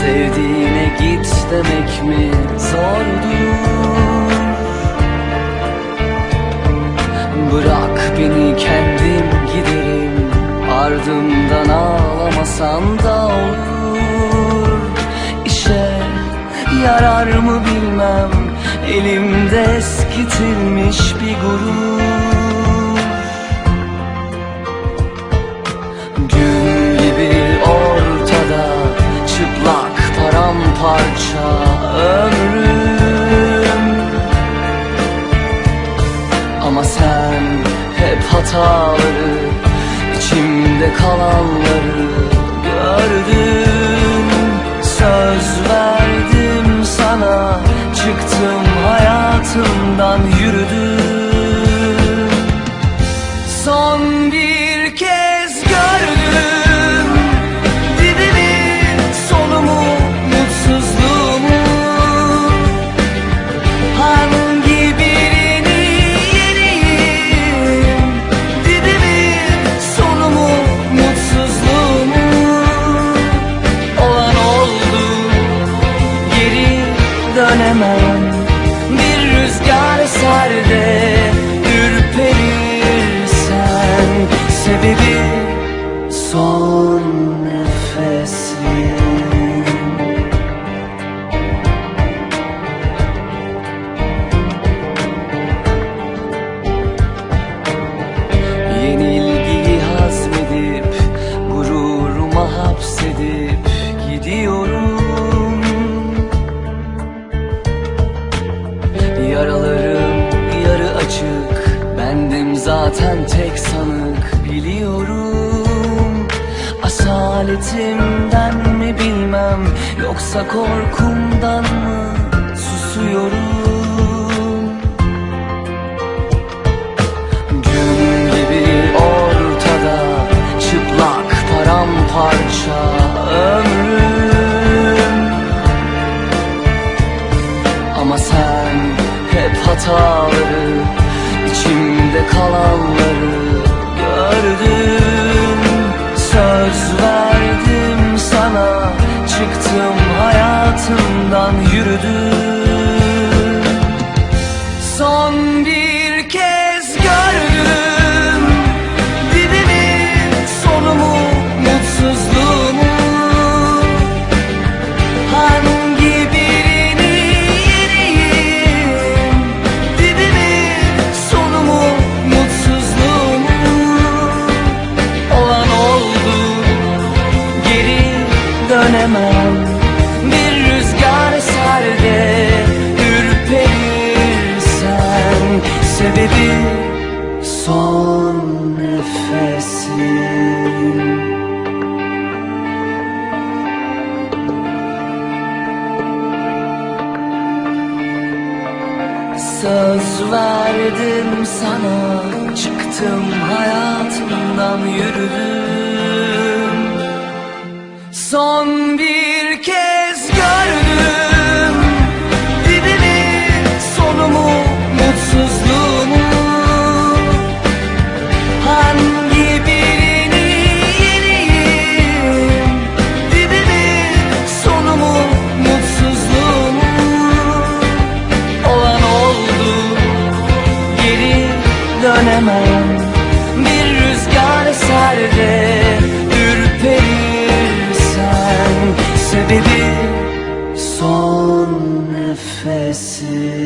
Sevdiğine git demek mi Zordur Bırak beni kendim giderim Ardımdan ağlamasan da olur. İşe yarar mı bilmem Elimde eskitilmiş bir gurur hataları içimde kalanları gördün Söz verdim sana Çıktım hayatımdan yürüdüm Asaletimden mi bilmem Yoksa korkumdan mı Susuyorum nefesin Söz verdim sana Çıktım hayatımdan yürüdüm. Son bir dönemem Bir rüzgar eser de ürperirsen Sebebi son nefesin